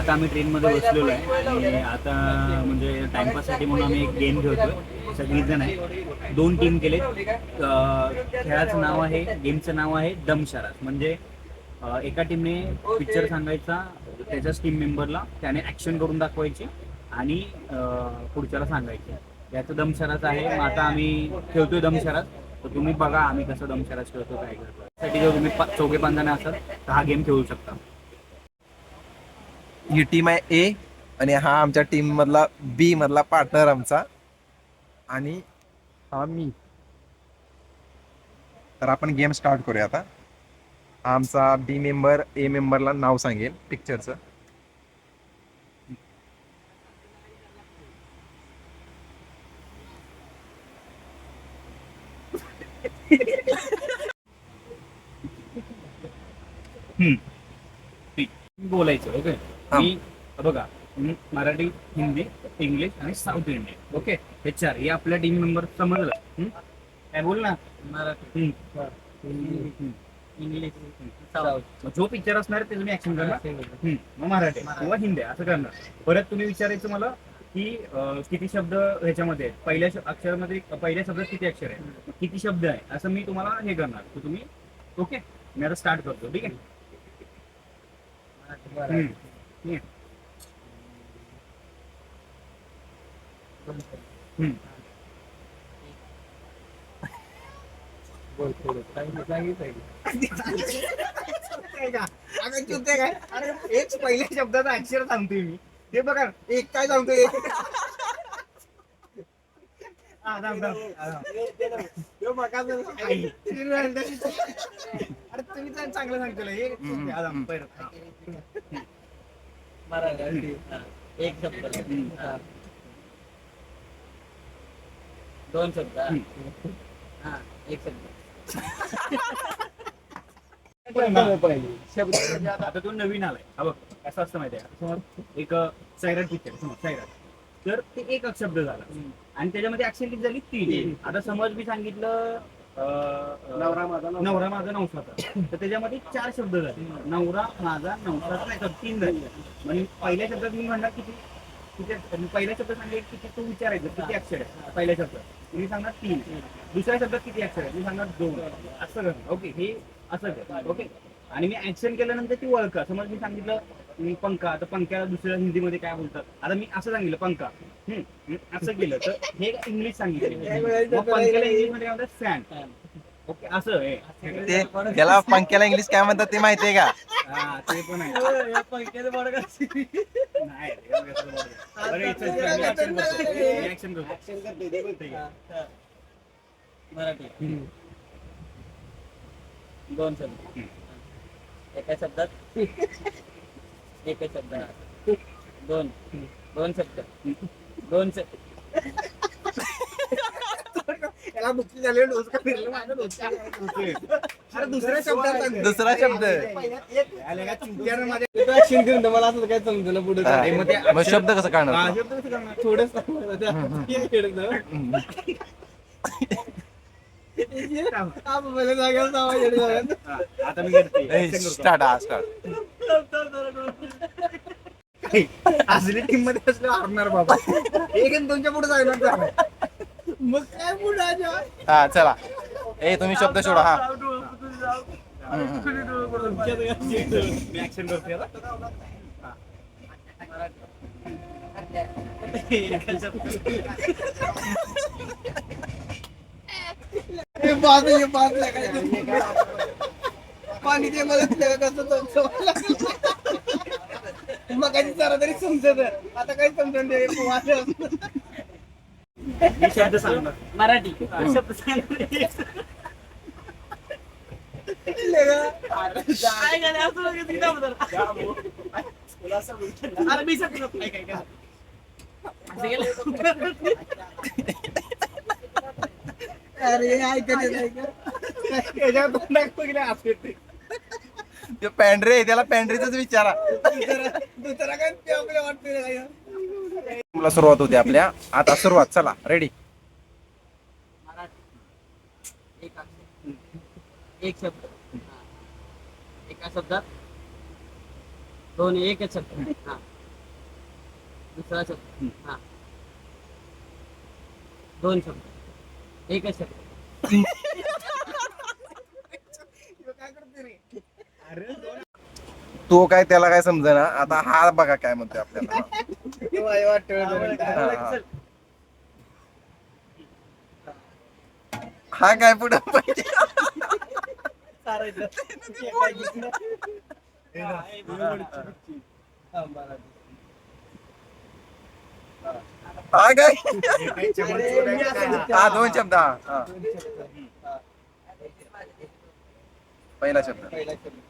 आता आम्ही ट्रेनमध्ये बसलेलो आहे आणि आता म्हणजे टाइमपाससाठी म्हणून आम्ही एक गेम खेळतो सगळीजण आहे. दोन टीम केले खेळाचं नाव आहे गेमचं नाव आहे दमशरात म्हणजे एका टीमने पिक्चर सांगायचा त्याच्याच टीम मेंबरला त्याने ऍक्शन करून दाखवायची आणि पुढच्याला सांगायची. याचं दमशरात आहे. मग आता आम्ही खेळतोय दमशरात तर तुम्ही बघा आम्ही कसं दमशरात खेळतो काय करतो. त्यासाठी जर तुम्ही चौघे पाच जण असाल तर हा गेम खेळू शकता. ही टीम आहे ए आणि हा आमच्या टीम मधला बी मधला पार्टनर आमचा. आणि हा मी. तर आपण गेम स्टार्ट करूया आता. आमचा बी मेंबर ए मेंबरला नाव सांगेल पिक्चरचं बोलायचं ओके. मी बघा मराठी हिंदी इंग्लिश आणि साऊथ इंडियन ओके? हे चार हे आपल्या टीम मेंबर समजलं? काय बोल ना? मराठी. इंग्लिश. जो पिक्चर असणार ते तुम्ही ऍक्शन करणार. मग मराठी किंवा हिंदी असं करणार. परत तुम्ही विचारायचं मला की किती शब्द ह्याच्यामध्ये आहेत? पहिल्या अक्षरामध्ये पहिल्या शब्दात किती अक्षर आहे किती शब्द आहे? असं मी तुम्हाला हे करणार. तुम्ही ओके? मी आता स्टार्ट करतो ठीक आहे? हम्म. हम्म. हम्म. अगं चुकते काय अरे एक पहिल्या शब्दाचा अक्षर सांगतोय मी ते बघा एक काय एक हा, थांब, थांब. हा. ह्यो आई. अरे तुम्ही तर चांगलं सांगतो हे चुकते. हा, थांब, पहिलं. हा. एक शब्द. दोन शब्द. हा. एक शब्द. आता तो नवीन आलाय. हा बघ कसं असतं माहिती आहे समज एक सैराट पिक्चर समज सैराट तर ते एक शब्द झाला. आणि त्याच्यामध्ये ऍक्शन किती झाली? तीन. आता समज मी सांगितलं नवरा माझा नवरा माझा नवसाचा. तर त्याच्यामध्ये चार शब्द झाले. नवरा माझा नवसाचा नाही तर तीन झाले. म्हणजे पहिल्या शब्दात मी म्हणणार किती? किती पहिल्या शब्दात सांगेल किती? तू विचारायचं किती अक्षर आहे पहिल्या शब्दात. मी सांगणार तीन. दुसऱ्या शब्दात किती अक्षर आहे मी सांगणार दोन. असं कर ओके? हे असं कर ओके? आणि मी ऍक्शन केल्यानंतर ती ओळखा. समज मी सांगितलं मी पंखा तर पंख्याला दुसऱ्या हिंदीमध्ये काय बोलतात? आता मी असं सांगितलं पंखा. हम्म, असं केलं तर हे इंग्लिश सांगितलं. मग पंख्याला इंग्लिशमध्ये काय म्हणतात? फॅन ओके असं आहे ते त्याला पंख्याला इंग्लिश काय म्हणतात ते माहितीये का? हा, ते पण आहे. का नाही, ते कसं बोलतो. बरं, इथं- इथं मी action करतो. मी action करतो. ठीक आहे. मराठी दोन शब्द. एका शब्दात. एका शब्दात दोन दोन शब्द दोन शब्द याला बुक्की झाली डोसका फिरलं माझं डोसकं फिरतोय. अरे दुसऱ्या शब्दात सांग. दुसरा शब्द आले का चिंट्यानं माझ्या- ऍक्शन करून तर मला असं काय समजलं पुढे हा. मग ते मग शब्द कसं हा, काढणार शब्द कसं करणार? थोडस हा, आता मी करते. Action करतो. स्टार्ट हा स्टार्ट असली टीममध्ये असलं हारणार बाबा. एक आणि दोनच्या पुढे जायला जाणार. मग काय पुढे हा चला. ए तुम्ही शब्द सोडा हा. पाणी ते मला कसं मग काही जरा तरी समजत. आता काही समजून दे मी शब्द सांगणार. मराठी. शब्द सांगणार. अरे मी सगळं काय काय काय? असं केलं? अरे ऐकत. ते. पॅन्ड्रे त्याला पॅन्ड्रीच विचारा. मला सुरुवात होते आपल्या. आता सुरुवात चला रेडी एक अक्षर. एक शब्द. हा. एका शब्दात दोन एकच शब्द. हा. दुसरा शब्द. हा. दोन शब्द. एकच शब्द. काय करते रे? अरे तो काय त्याला काय समजेना? आता हा बघा काय म्हणतोय आपल्याला. हा, हा. काय पुढे पाहिजे? हा काय? हा? हा दोन शब्द पहिला शब्द.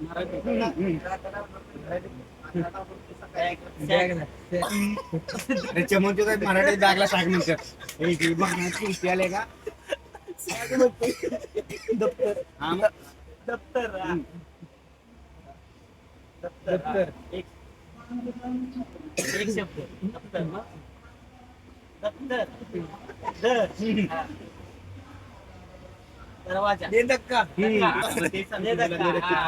कळलं. सांग की मला आठवण देते हा बी आठवण दे की. बॅग ना. अरे चमन तो काय मराठी जागला सांग नंतर ए, ती बाणाची इथे आले का दप्तर हा दप्तर. दप्तर. एक शब्द दप्तर दप्तर. दरवाजा. दे धक्का. हम्म. ते समजून गेलं, दे धक्का.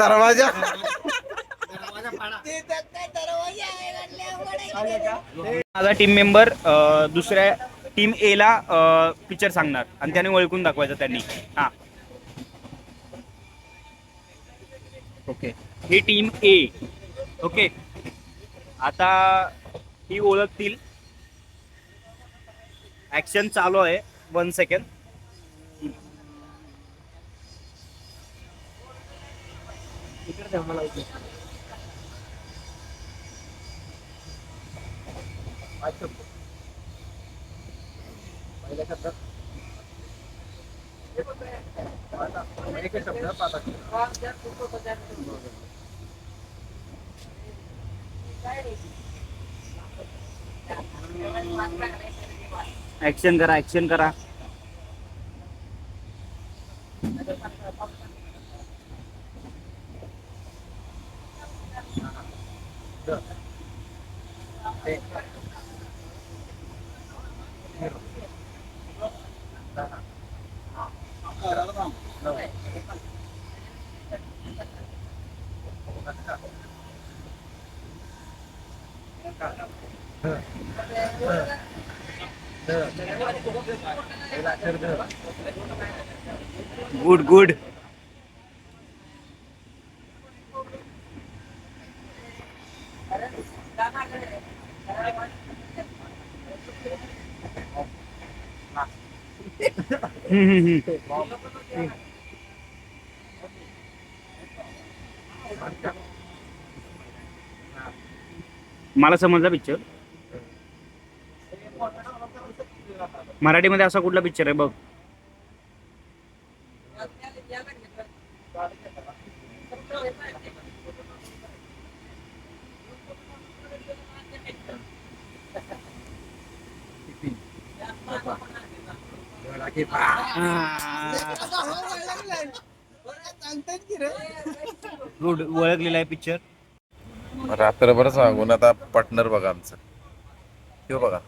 दरवाजा. दरवाजा फाडा. दे धक्का दरवाजा आले का? माझा टीम मेंबर दुसऱ्या टीम ए ला पिक्चर सांगणार. आणि त्याने ओळखून दाखवायचं त्यांनी. हा. ओके. ही टीम ए ओके. आता ही ओळखतील. ऍक्शन चालू आहे. वन सेकंड इकडे मला पहिल्या शब्दात. शब्द पाच ऍक्शन करा ऍक्शन करा. Good good. मला समजला पिक्चर मराठीमध्ये असा कुठला पिक्चर आहे? बघ. रे गुड ओळखलेला आहे पिक्चर रात्रभर सांगून आता पार्टनर बघा आमचं. तो बघा.